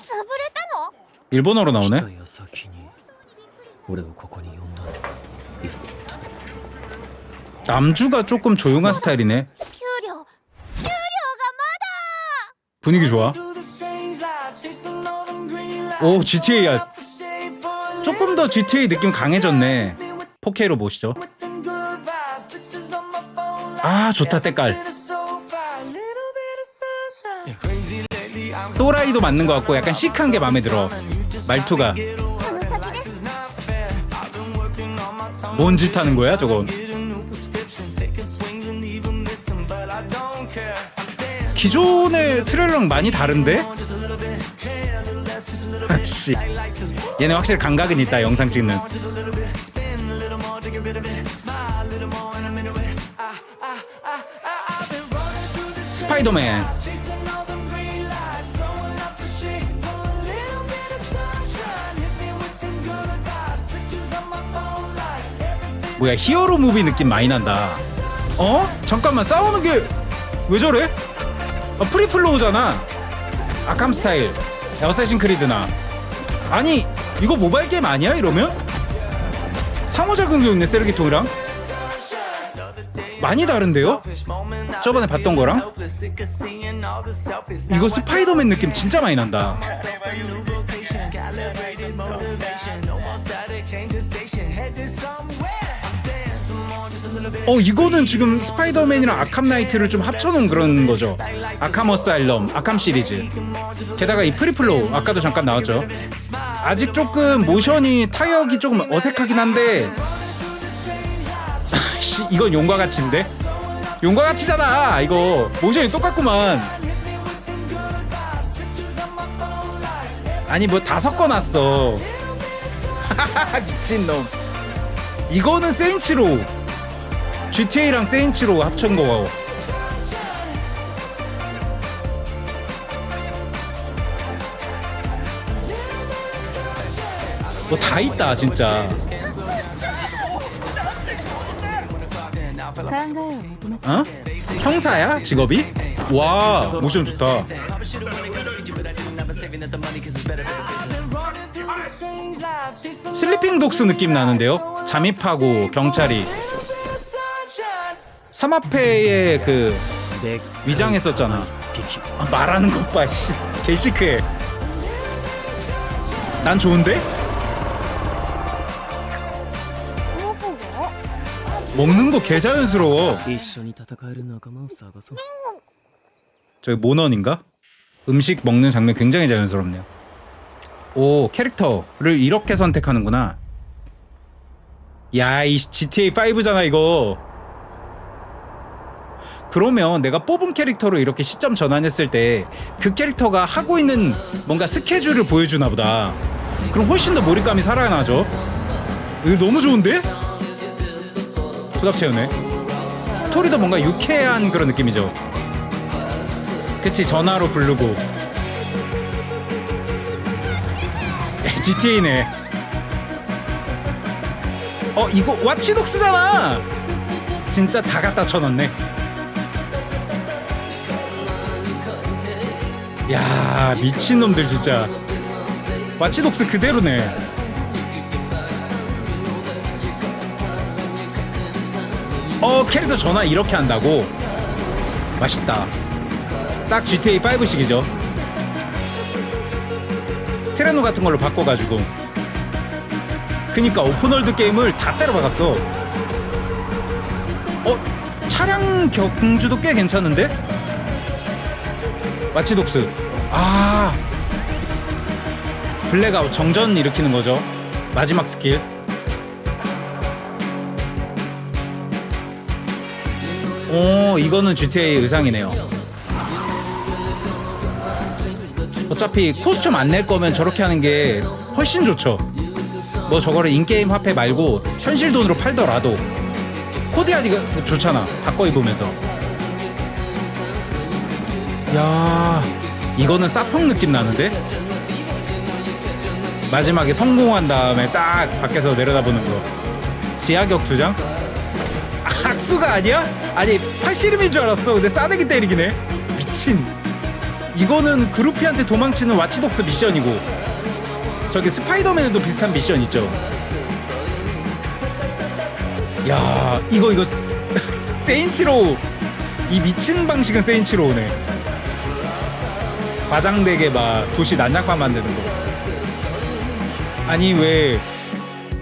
潰れたの 일본어로 来 나오네. た矢先に俺をここに呼んだのやったな 남주가 조금 조용한 스타일이네. 給料給料が 분위기 좋아. 오 GTA야. 조금 더 GTA 느낌 강해졌네. 4K로 보시죠. 아 좋다 때깔. 또라이도 맞는 것 같고 약간 시크한 게 마음에 들어. 말투가. 뭔 짓 하는 거야 저건? 기존의 트레일러랑 많이 다른데? 씨, 얘네 확실히 감각은 있다 영상 찍는. 스파이더맨. 뭐야 히어로 무비 느낌 많이 난다 어? 잠깐만 싸우는 게 왜 저래? 아, 프리플로우잖아 아캄 스타일 어쌔신 크리드나 아니 이거 모바일 게임 아니야 이러면? 상호작용도 있네 세르기통이랑 많이 다른데요? 저번에 봤던 거랑? 이거 스파이더맨 느낌 진짜 많이 난다 어 이거는 지금 스파이더맨이랑 아캄 나이트를 좀 합쳐놓은 그런 거죠. 아캄 어사일럼 아캄 시리즈. 게다가 이 프리플로우 아까도 잠깐 나왔죠. 아직 조금 모션이 타격이 조금 어색하긴 한데 씨 이건 용과 같이인데? 용과 같이잖아 이거. 모션이 똑같구만. 아니 뭐 다 섞어놨어. 미친놈. 이거는 세인치로 GTA랑 세인치로 합친 거고 뭐 다 있다 진짜 가요 어? 형사야 직업이? 와 모션 좋다 슬리핑 독스 느낌 나는데요? 잠입하고 경찰이 삼합회의 그 で 위장했었잖아 一匹 아, 말하는 것봐 씨 개시크해 난 좋은데? 僕が 먹는 거 개자연스러워 一緒に戦える仲間を探そう 저기 모넌인가? 음식 먹는 장면 굉장히 자연스럽네요. 오 캐릭터를 이렇게 선택하는구나. 야 이 GTA 5잖아 이거. 그러면 내가 뽑은 캐릭터로 이렇게 시점 전환했을 때 그 캐릭터가 하고 있는 뭔가 스케줄을 보여주나 보다. 그럼 훨씬 더 몰입감이 살아나죠. 이거 너무 좋은데? 수갑 채우네. 스토리도 뭔가 유쾌한 그런 느낌이죠. 그치 전화로 부르고 GTA네 어 이거 와치독스잖아 진짜 다 갖다 쳐놨네 야 미친놈들 진짜 와치독스 그대로네 어 캐릭터 전화 이렇게 한다고 맛있다 딱 GTA 5식이죠. 트레노 같은 걸로 바꿔가지고. 그니까 오픈월드 게임을 다 때려박았어. 어 차량 경주도 꽤 괜찮은데? 마치독스. 아 블랙아웃 정전 일으키는 거죠. 마지막 스킬. 오 이거는 GTA 의상이네요. 어차피 코스튬 안 낼 거면 저렇게 하는 게 훨씬 좋죠. 뭐 저거를 인게임 화폐 말고 현실 돈으로 팔더라도 코디아디가 좋잖아. 바꿔 입으면서. 야, 이거는 사펑 느낌 나는데? 마지막에 성공한 다음에 딱 밖에서 내려다보는 거. 지하격 두 장? 아, 악수가 아니야? 아니 팔씨름인 줄 알았어. 근데 싸대기 때리기네. 미친. 이거는 그루피한테 도망치는 와치독스 미션이고 저기 스파이더맨에도 비슷한 미션 있죠. 야 이거 이거 세인치로 이 미친 방식은 세인치로우네. 과장되게 막 도시 난장판 만드는 거. 아니 왜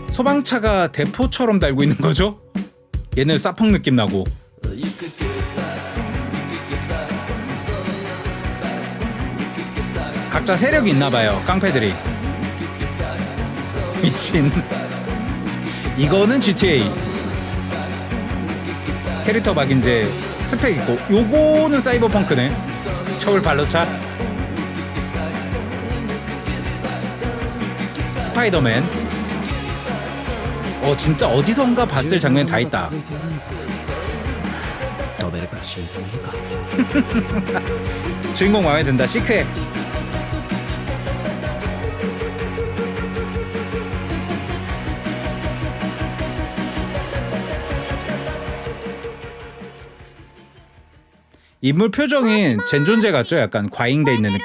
소방차가 대포처럼 달고 있는 거죠? 얘는 사펑 느낌 나고. 각자 세력이 있나 봐요. 깡패들이. 미친. 이거는 GTA. 캐릭터 막 이제 스펙 있고 요거는 사이버펑크네. 처울 발로차. 스파이더맨. 어 진짜 어디선가 봤을 장면 다 있다. 飛べるから心配ねえか 주인공 마음에 든다. 시크해. 인물 표정이 젠 존재 같죠? 약간 과잉돼 있는 느낌.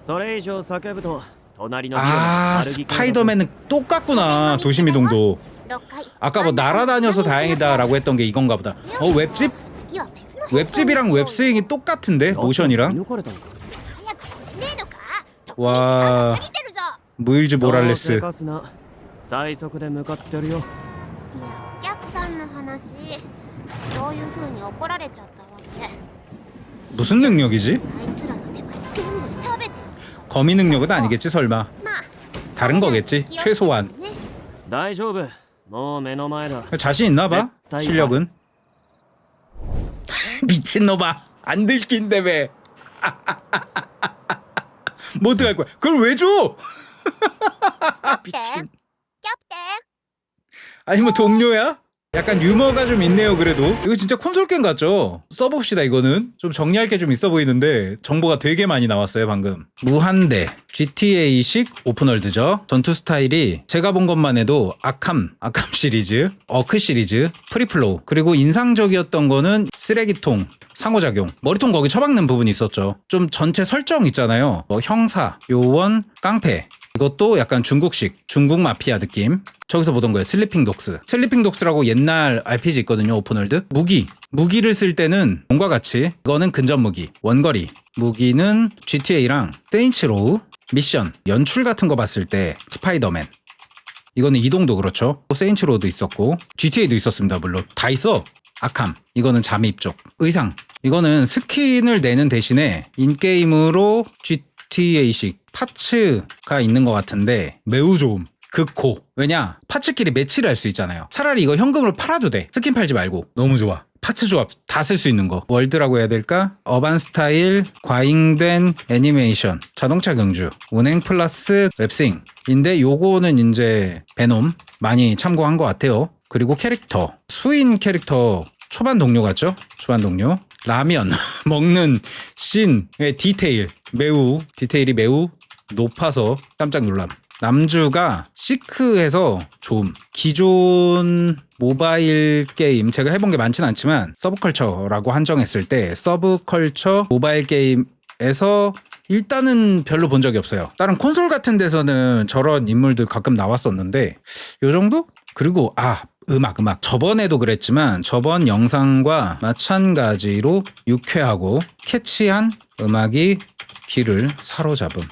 それ以上叫ぶと隣のビル 아 の歩き系が 스파이더맨은 똑같구나 도시미동도 6階 아까 뭐 날아다녀서 다행이다라고 했던 게 이건가 보다 어 웹집? 次は別の部屋 웹집이랑 웹스윙이 똑같은데 見 모션이랑 抜かれたのか早く来れねえのかわーとっくに時間が過ぎてるぞ 무일즈 そう 모랄레스 せかすな最速で向かってるよいやお客さんの話そういう風に怒られちゃったわけ 무슨 능력이지? あいつらの手前全部食べてる 거미 능력은 아니겠지 설마 まあ 다른 거겠지 최소한 ね大丈夫もう目の前だ 자신 있나 봐絶対 실력은 미친놈아 안 들킨데 왜 뭐 어떡할 거야 그걸 왜 줘? キャプテン 미친 キャプテン 아니 뭐 동료야? 약간 유머가 좀 있네요 그래도. 이거 진짜 콘솔 게임 같죠? 써봅시다 이거는. 좀 정리할 게 좀 있어 보이는데 정보가 되게 많이 나왔어요 방금. 무한대 GTA식 오픈월드죠? 전투 스타일이 제가 본 것만 해도 아캄 아캄 시리즈 어크 시리즈 프리플로우 그리고 인상적이었던 거는 쓰레기통 상호작용. 머리통 거기 처박는 부분이 있었죠. 좀 전체 설정 있잖아요. 뭐 형사 요원 깡패 이것도 약간 중국식 중국 마피아 느낌. 저기서 보던 거예요. 슬리핑 독스. 슬리핑 독스라고 옛날 RPG 있거든요 오픈월드. 무기. 무기를 쓸 때는 몸과 같이 이거는 근접 무기 원거리. 무기는 GTA랑 세인츠로우 미션 연출 같은 거 봤을 때 스파이더맨. 이거는 이동도 그렇죠. 세인츠로우도 있었고 GTA도 있었습니다 물론. 다 있어. 아캄 이거는 잠입 쪽. 의상. 이거는 스킨을 내는 대신에 인게임으로 GTA식 파츠가 있는 것 같은데 매우 좋음. 극호. 왜냐? 파츠끼리 매치를 할 수 있잖아요. 차라리 이거 현금으로 팔아도 돼. 스킨 팔지 말고. 너무 좋아. 파츠 조합 다 쓸 수 있는 거. 월드라고 해야 될까? 어반 스타일 과잉된 애니메이션. 자동차 경주. 운행 플러스 웹싱인데 요거는 이제 베놈 많이 참고한 것 같아요. 그리고 캐릭터. 수인 캐릭터 초반 동료 같죠? 초반 동료. 라면. 먹는 씬의 디테일. 매우 디테일이 매우 높아서 깜짝 놀람 남주가 시크해서 좀 기존 모바일 게임 제가 해본 게 많진 않지만 서브컬처라고 한정했을 때 서브컬처 모바일 게임에서 일단은 별로 본 적이 없어요. 다른 콘솔 같은 데서는 저런 인물들 가끔 나왔었는데 요 정도? 그리고 아 음악 음악 저번에도 그랬지만 저번 영상과 마찬가지로 유쾌하고 캐치한 음악이 귀를 사로잡음.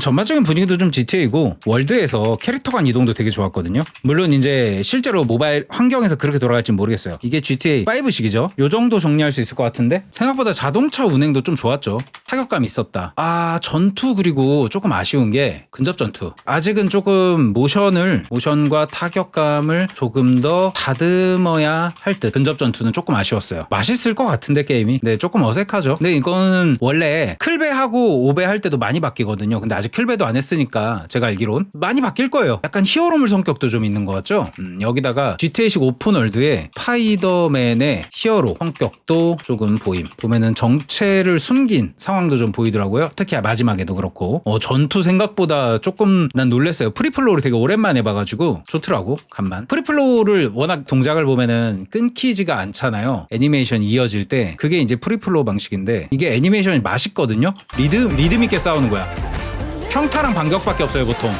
전반적인 분위기도 좀 GTA고 월드에서 캐릭터 간 이동도 되게 좋았거든요. 물론 이제 실제로 모바일 환경에서 그렇게 돌아갈지 모르겠어요. 이게 GTA 5식이죠. 요 정도 정리할 수 있을 것 같은데 생각보다 자동차 운행도 좀 좋았죠. 타격감 있었다. 아 전투 그리고 조금 아쉬운 게 근접 전투. 아직은 조금 모션을 모션과 타격감을 조금 더 다듬어야 할 듯. 근접 전투는 조금 아쉬웠어요. 맛있을 것 같은데 게임이. 네 조금 어색하죠. 근데 이거는 원래 클배하고 오배 할 때도 많이 바뀌거든요. 근데 아직 클배도 안 했으니까 제가 알기론 많이 바뀔 거예요. 약간 히어로물 성격도 좀 있는 것 같죠? 음, 여기다가 GTA식 오픈월드에 파이더맨의 히어로 성격도 조금 보임. 보면은 정체를 숨긴 상황도 좀 보이더라고요. 특히 마지막에도 그렇고 어, 전투 생각보다 조금 난 놀랬어요. 프리플로우를 되게 오랜만에 봐가지고 좋더라고 간만. 프리플로우를 워낙 동작을 보면은 끊기지가 않잖아요. 애니메이션 이어질 때 그게 이제 프리플로우 방식인데 이게 애니메이션이 맛있거든요. 리듬 리듬 있게 싸우는 거야. 평타랑 반격밖에 없어요 보통.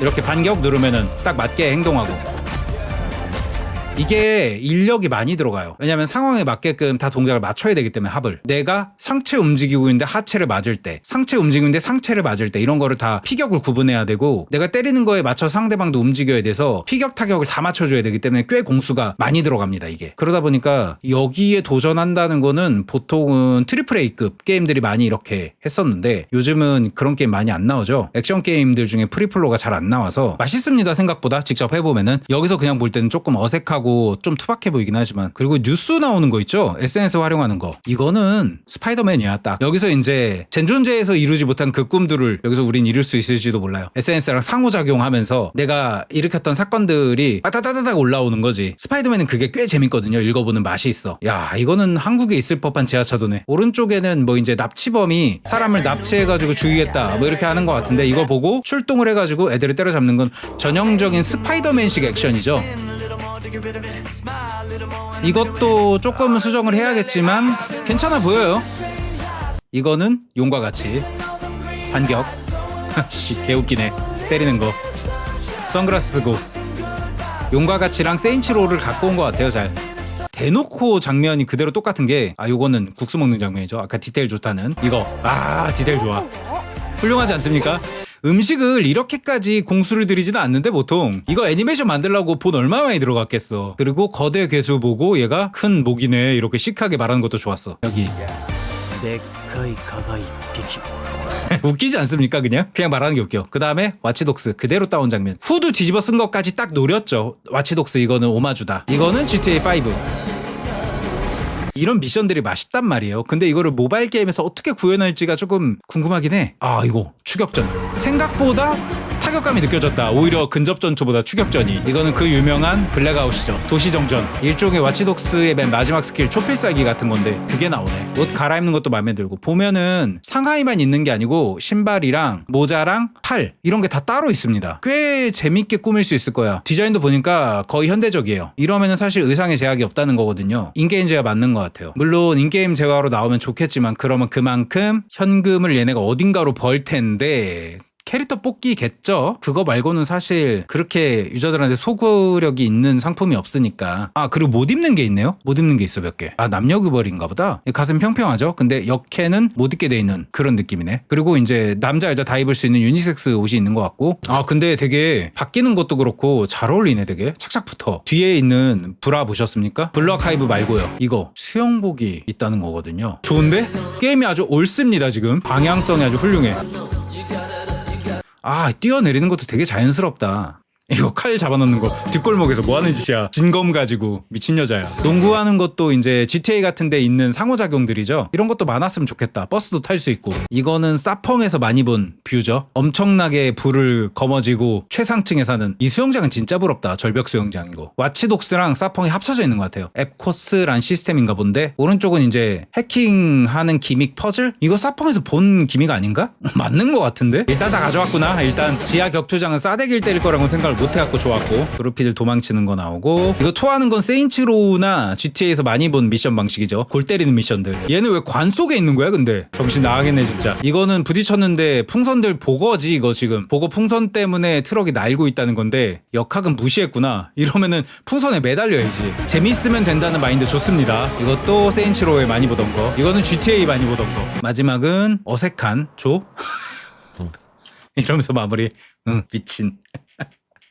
이렇게 반격 누르면은 딱 맞게 행동하고. 이게 인력이 많이 들어가요. 왜냐면 상황에 맞게끔 다 동작을 맞춰야 되기 때문에 합을. 내가 상체 움직이고 있는데 하체를 맞을 때, 상체 움직이고 있는데 상체를 맞을 때 이런 거를 다 피격을 구분해야 되고 내가 때리는 거에 맞춰 상대방도 움직여야 돼서 피격 타격을 다 맞춰줘야 되기 때문에 꽤 공수가 많이 들어갑니다 이게. 그러다 보니까 여기에 도전한다는 거는 보통은 트리플 A급 게임들이 많이 이렇게 했었는데 요즘은 그런 게임 많이 안 나오죠. 액션 게임들 중에 프리플로가 잘 안 나와서 맛있습니다 생각보다 직접 해보면은 여기서 그냥 볼 때는 조금 어색하고 좀 투박해 보이긴 하지만 그리고 뉴스 나오는 거 있죠? SNS 활용하는 거. 이거는 스파이더맨이야 딱. 여기서 이제 젠존제에서 이루지 못한 그 꿈들을 여기서 우린 이룰 수 있을지도 몰라요. SNS랑 상호작용하면서 내가 일으켰던 사건들이 따다다닥 올라오는 거지. 스파이더맨은 그게 꽤 재밌거든요. 읽어보는 맛이 있어. 야 이거는 한국에 있을 법한 지하차도네. 오른쪽에는 뭐 이제 납치범이 사람을 납치해가지고 죽이겠다 뭐 이렇게 하는 것 같은데 이거 보고 출동을 해가지고 애들을 때려잡는 건 전형적인 스파이더맨식 액션이죠 이것도 조금 수정을 해야겠지만 괜찮아 보여요. 이거는 용과 같이 반격. 씨 개웃기네. 때리는 거. 선글라스 쓰고. 용과 같이랑 세인치로를 갖고 온 것 같아요 잘. 대놓고 장면이 그대로 똑같은 게 아 요거는 국수 먹는 장면이죠. 아까 디테일 좋다는 이거 아 디테일 좋아. 훌륭하지 않습니까? 음식을 이렇게까지 공수를 들이지는 않는데 보통 이거 애니메이션 만들려고 돈 얼마 많이 들어갔겠어 그리고 거대 괴수 보고 얘가 큰 목이네 이렇게 시크하게 말하는 것도 좋았어 여기 でっかい蚊が一匹 웃기지 않습니까 그냥? 그냥 말하는 게 웃겨 그 다음에 와치독스 그대로 따온 장면 후드 뒤집어 쓴 것까지 딱 노렸죠 와치독스 이거는 오마주다 이거는 GTA5 이런 미션들이 맛있단 말이에요. 근데 이거를 모바일 게임에서 어떻게 구현할지가 조금 궁금하긴 해. 아, 이거 추격전. 생각보다 타격감이 느껴졌다. 오히려 근접 전투보다 추격전이. 이거는 그 유명한 블랙아웃이죠. 도시정전. 일종의 와치독스의 맨 마지막 스킬 초필살기 같은 건데 그게 나오네. 옷 갈아입는 것도 마음에 들고 보면은 상하이만 있는 게 아니고 신발이랑 모자랑 팔 이런 게 다 따로 있습니다. 꽤 재밌게 꾸밀 수 있을 거야. 디자인도 보니까 거의 현대적이에요. 이러면은 사실 의상에 제약이 없다는 거거든요. 인게임 제화 맞는 것 같아요. 물론 인게임 제화로 나오면 좋겠지만 그러면 그만큼 현금을 얘네가 어딘가로 벌 텐데 캐릭터 뽑기겠죠. 그거 말고는 사실 그렇게 유저들한테 소구력이 있는 상품이 없으니까. 아 그리고 못 입는 게 있네요. 못 입는 게 있어 몇 개. 아 남녀규벌인가 보다. 가슴 평평하죠. 근데 역캐는 못 입게 돼 있는 그런 느낌이네. 그리고 이제 남자 여자 다 입을 수 있는 유니섹스 옷이 있는 것 같고. 아 근데 되게 바뀌는 것도 그렇고 잘 어울리네 되게. 착착 붙어. 뒤에 있는 브라 보셨습니까? 블루아카이브 말고요. 이거 수영복이 있다는 거거든요. 좋은데? 게임이 아주 옳습니다 지금. 방향성이 아주 훌륭해. 아 뛰어내리는 것도 되게 자연스럽다 이거 칼 잡아놓는 거 뒷골목에서 뭐 하는 짓이야. 진검 가지고 미친 여자야. 농구하는 것도 이제 GTA 같은 데 있는 상호작용들이죠. 이런 것도 많았으면 좋겠다. 버스도 탈 수 있고. 이거는 사펑에서 많이 본 뷰죠. 엄청나게 불을 거머쥐고 최상층에 사는. 이 수영장은 진짜 부럽다. 절벽 수영장이고 와치독스랑 사펑이 합쳐져 있는 것 같아요. 앱코스란 시스템인가 본데 오른쪽은 이제 해킹하는 기믹 퍼즐? 이거 사펑에서 본 기믹 아닌가? 맞는 것 같은데? 일단 다 가져왔구나. 일단 지하 격투장은 싸대기를 때릴 거라고 생각을 못해갖고 좋았고 그루피들 도망치는 거 나오고 이거 토하는 건 세인츠로우나 GTA에서 많이 본 미션 방식이죠. 골 때리는 미션들. 얘는 왜 관 속에 있는 거야 근데? 정신 나가겠네 진짜. 이거는 부딪혔는데 풍선들 보거지 이거 지금. 보고 풍선 때문에 트럭이 날고 있다는 건데 역학은 무시했구나. 이러면은 풍선에 매달려야지. 재밌으면 된다는 마인드 좋습니다. 이것도 세인츠로우에 많이 보던 거. 이거는 GTA 많이 보던 거. 마지막은 어색한 조? 이러면서 마무리. 응 미친